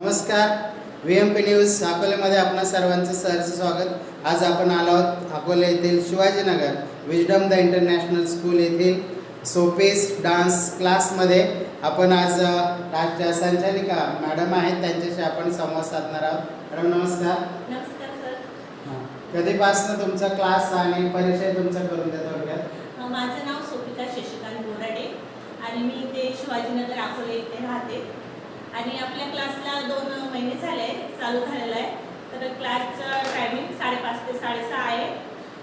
नमस्कार. V M P news अकोलेमध्ये आपणा सर्वांचं सहर्ष स्वागत. आज आपण आलो आहोत अकोले येथील Shivajinagar wisdom the international school येथील सोपेस डान्स क्लासमध्ये आपण आज राष्ट्रीय संचालिका मॅडम आहेत. त्यांच्याशी आपण संवाद साधणार आहोत. मॅडम नमस्कार. नमस्कार सर. कधीपासनं तुमचा क्लास आणि परिचय तुमचा करून द्या थोडक्यात? अ, माझं नाव सोपिका शशिकांत बोराडे आणि मी इथे शिवाजीनगर अकोले इथे राहते. आणि आपल्या क्लासला दोन महिने झाले चालू झालेला आहे. तर क्लासचं टायमिंग साडेपाच ते साडेसहा आहे.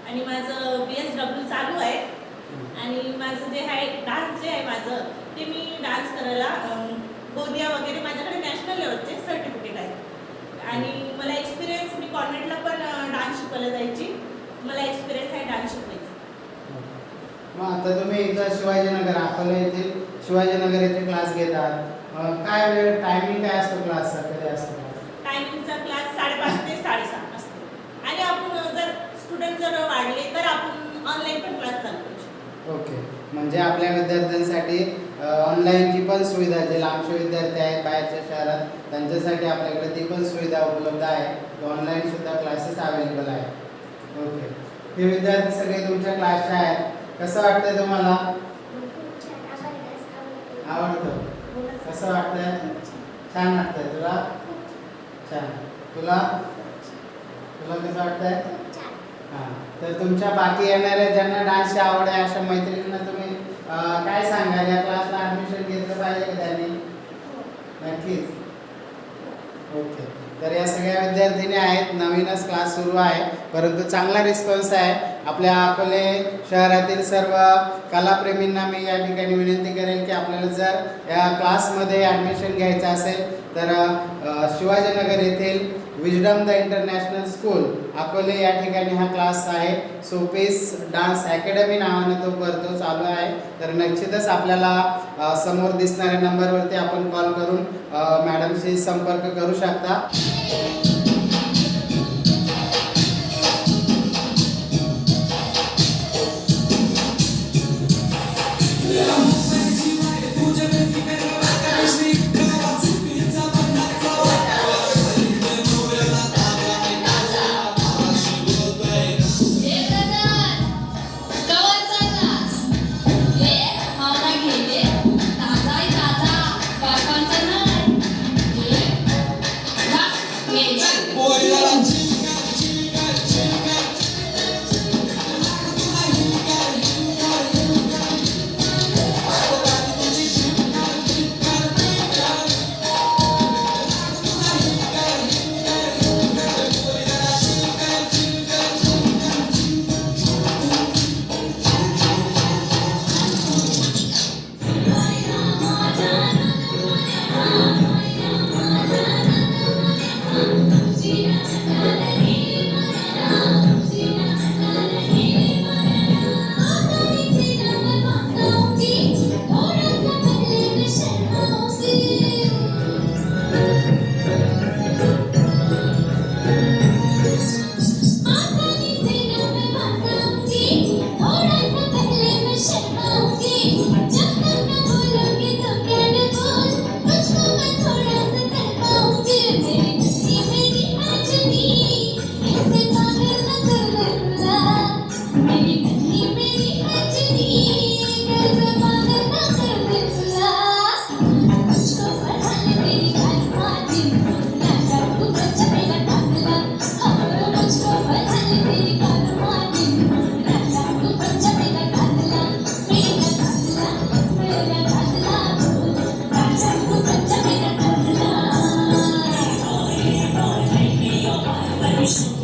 आणि माझं बी एस डब्ल्यू चालू आहे. आणि माझं जे आहे डान्स जे आहे माझं ते मी डान्स करायला गोंदिया वगैरे माझ्याकडे नॅशनल लेवलचे सर्टिफिकेट आहे आणि मला एक्सपिरियन्स मी कॉन्व्हेंटला पण डान्स शिकवलं जायची. मला एक्सपिरियन्स आहे डान्स शिकवायचा. मग आता तुम्ही इथं शिवाजीनगर अकोले येथील शिवाजीनगर येथे क्लास घेतात. काय वेळ टायमिंग काय असतो क्लासचा कधी असतो? टायमिंगचा क्लास साडेपाच ते साडेसहा असतो. आणि आपण जर स्टुडंट जर वाढले तर आपण ऑनलाईन पण क्लास चालू करू शकतो. ओके म्हणजे आपल्या विद्यार्थ्यांसाठी ऑनलाईनची पण सुविधा जे लांबचे विद्यार्थी आहेत बाहेरच्या शहरात त्यांच्यासाठी आपल्याकडे ती पण सुविधा उपलब्ध आहे. ऑनलाईन सुद्धा क्लासेस अवेलेबल आहेत. ओके हे विद्यार्थी सगळे तुमच्या क्लासचे आहेत. कसं वाटतंय तुम्हाला? आवडतं. कसं वाटतंय? छान वाटतंय तुला? छान. तुला? तुला कसं वाटतंय? हां. तर तुमच्या बाकी येणाऱ्या ज्यांना डान्सची आवड आहे अशा मैत्रिणींना तुम्ही काय सांगाल? या क्लासला ॲडमिशन घेतलं पाहिजे का त्यांनी? नक्कीच. ओके. तर या सगळ्या विद्यार्थिनी आहेत नवीनच क्लास सुरू आहे. परंतु चांगला रिस्पॉन्स आहे. आपल्या अकोले शहरातील सर्व कलाप्रेमींना मी या ठिकाणी विनंती करेल की आपल्याला जर या क्लासमध्ये ॲडमिशन घ्यायचं असेल तर शिवाजीनगर येथील wisdom the international school Akole या ठिकाणी हा क्लास आहे. सोपेस डान्स अकॅडमी नावानं तो करतो चालू आहे. तर निश्चितच आपल्याला समोर दिसणाऱ्या नंबरवरती आपण कॉल करून मॅडमशी संपर्क करू शकता. Deus.